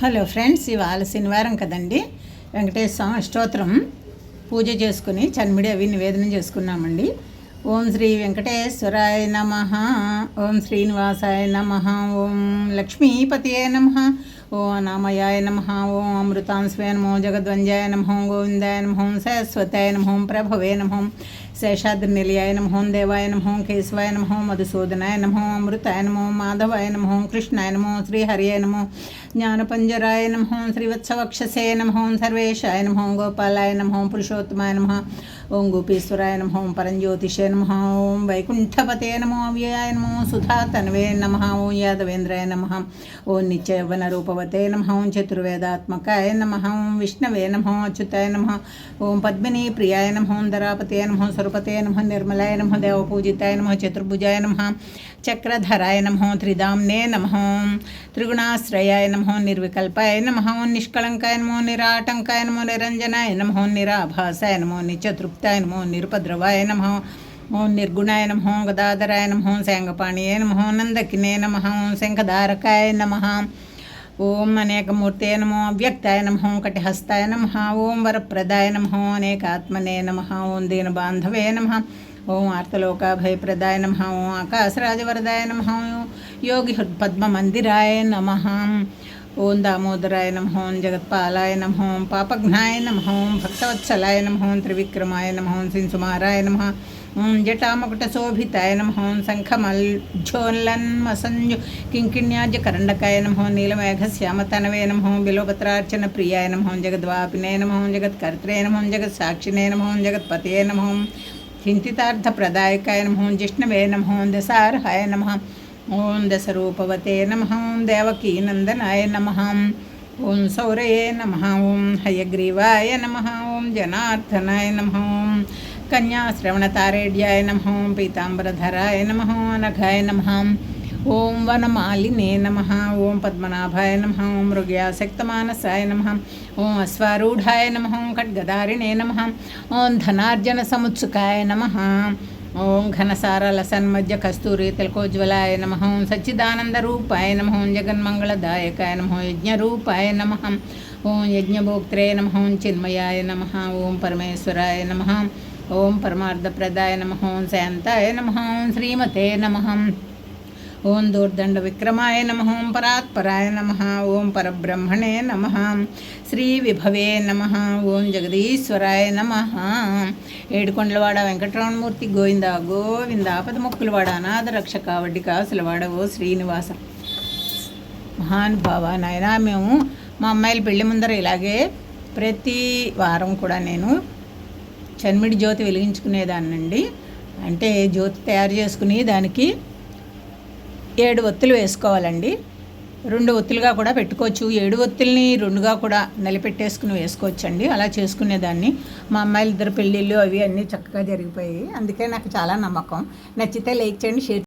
Hello friends ఇవాళ శనివారం కదండి. వెంకటేశ్వర స్వామి పూజ చేసుకుని చన్మిడి అవి నివేదన చేసుకున్నామండి. ఓం శ్రీ వెంకటేశ్వరాయ నమ ఓం శ్రీనివాసాయ నమ ఓం లక్ష్మీపతియే నమ ఓం అనామయాయ నమ ఓం అమృతాంశవే నమో జగద్వంజాయ నమో గోవిందాయ నమో సరస్వతాయ నమో ప్రభవే నమో శేషాద్రినిలయాయ నమో దేవాయ నమో కేశవాయ నమో మధుసూదనాయ నమో అమృతాయ నమో మాధవాయ నమో కృష్ణాయ నమో శ్రీహరియే నమో జ్ఞానపంజరాయ నమో శ్రీవత్సవక్షసే నమో సర్వేశాయ నమో గోపాలాయ నమో పురుషోత్తమాయ నమ ఓం గోపీశ్వరాయ నమో పరంజ్యోతిషే నమ. ఓం వైకుంఠపతే నమో అవ్యయాయ నమో సుధా తన్వే నమ. ఓం యాదవేంద్రాయ నమ. ఓం నిత్యవన రూపవతే నమ. ఓం చతుర్వేదాత్మకాయ నమ. ఓం విష్ణవే నమ. అచ్యుతాయ నమ. ఓం పద్మిని ప్రియాయ నమ. ఓం ధరాపతే నమ. స్వరూపతే నమ. నిర్మలాయ నమ. దేవపూజితాయ నమ. చతుర్భుజాయ నమ. చక్రధరాయ నమ. త్రిదాంనే నమ. త్రిగుణాశ్రయాయ నమ. నిర్వికల్పాయ నమ. ఓం నిష్కళంకాయ నమో నిరాటంకాయ నమో నిరంజనాయ నమ. నిరాభాసాయ నమో నిత్యతృప్తాయ నమో నిరుపద్రవాయ నమ. ఓం నిర్గుణాయ నమో గదాధరాయ నమో శాంగపాణియే నమో నందకినే నమ శంఖధారకాయ నమ ఓం అనేకమూర్తే నమో అవ్యక్తాయ నమో కటిహస్తాయ నమ ఓం వరప్రదాయ నమో అనేకాత్మనే నమ ఓం దీనబాంధవే నమ ఓం ఆర్తలోకాభయప్రదాయ నమ ఓం ఆకాశరాజవరదాయ నమ యోగి పద్మమందిరాయ నమ ఓం దామోదరాయ నమ ఓం జగత్పాలాయ నమ ఓం పాపఘ్నాయ నమ ఓం భక్తవత్సలాయ నమ ఓం త్రివిక్రమాయ నమ ఓం సింసుమారాయ నమ జటామకుటశోభితాయ నమ ఓం శంఖమల్ఝోల్లన్మసంజు కింకిణ్యాజకరండకాయ నమ ఓం నీలమేఘశ్యామతనవే నమ బిలోపత్రార్చన ప్రియాయ నమ ఓం జగద్వాపినే నమ ఓం జగత్కర్త్రే నమ ఓం జగత్సాక్షినే నమ ఓం జగత్పతే నమ చింతితార్థప్రదాయకాయ నమ జిష్ణవే నమ దశార్హాయ నమ ఓం దశరూపవతే నమ ఓం దేవకీనందనాయ నమ ఓం సౌరయే నమ ఓం హయగ్రీవాయ నమ ఓం జనార్దనాయ నమ ఓం కన్యాశ్రవణతారేడ్యాయ నమ ఓం పీతాంబరధరాయ నమ అనఘాయ నమ ఓం వనమాలినే నమ ఓం పద్మనాభాయ నమ ఓం మృగ్యాసక్తమానసాయ నమ ఓం అశ్వారూఢాయ నమ ఓం ఖడ్గదారిణే నమ ఓం ధనార్జన సముత్సుకాయ నమ ఓం ఘనసారలసన్మధ్య కస్తూరి తిలకోజ్వలాయ నమ ఓం సచ్చిదానందరూపాయ నమ ఓం జగన్మంగళదాయకాయ నమ యజ్ఞరూపాయ నమ ఓం యజ్ఞభోక్త్రే నమ ఓం చిన్మయాయ నమ ఓం పరమార్థప్రదాయ నమ ఓం శాంతాయ నమ ఓం శ్రీమతే నమ. ఓం దూర్దండ విక్రమాయ నమ ఓం పరాత్పరాయ నమ ఓం పరబ్రహ్మణే నమ. శ్రీ విభవే నమ ఓం జగదీశ్వరాయ నమ. ఏడుకొండలవాడ వెంకటరమణమూర్తి గోవింద గోవింద ఆపదముక్కులవాడ అనాథ రక్షక వడ్డీ కాసులవాడ ఓ శ్రీనివాస. మహానుభావ నాయన మేము మా అమ్మాయిల పెళ్ళి ముందర ఇలాగే ప్రతి వారం కూడా నేను చన్మిడి జ్యోతి వెలిగించుకునేదాన్నండి. అంటే జ్యోతి తయారు చేసుకుని దానికి ఏడు ఒత్తులు వేసుకోవాలండి. రెండు ఒత్తులుగా కూడా పెట్టుకోవచ్చు. ఏడు ఒత్తుల్ని రెండుగా కూడా నిలబెట్టేసుకుని వేసుకోవచ్చండి. అలా చేసుకునేదాన్ని. మా అమ్మాయిలు ఇద్దరు పెళ్ళిళ్ళు అవి అన్నీ చక్కగా జరిగిపోయాయి. అందుకే నాకు చాలా నమ్మకం. నచ్చితే లైక్ చేయండి షేర్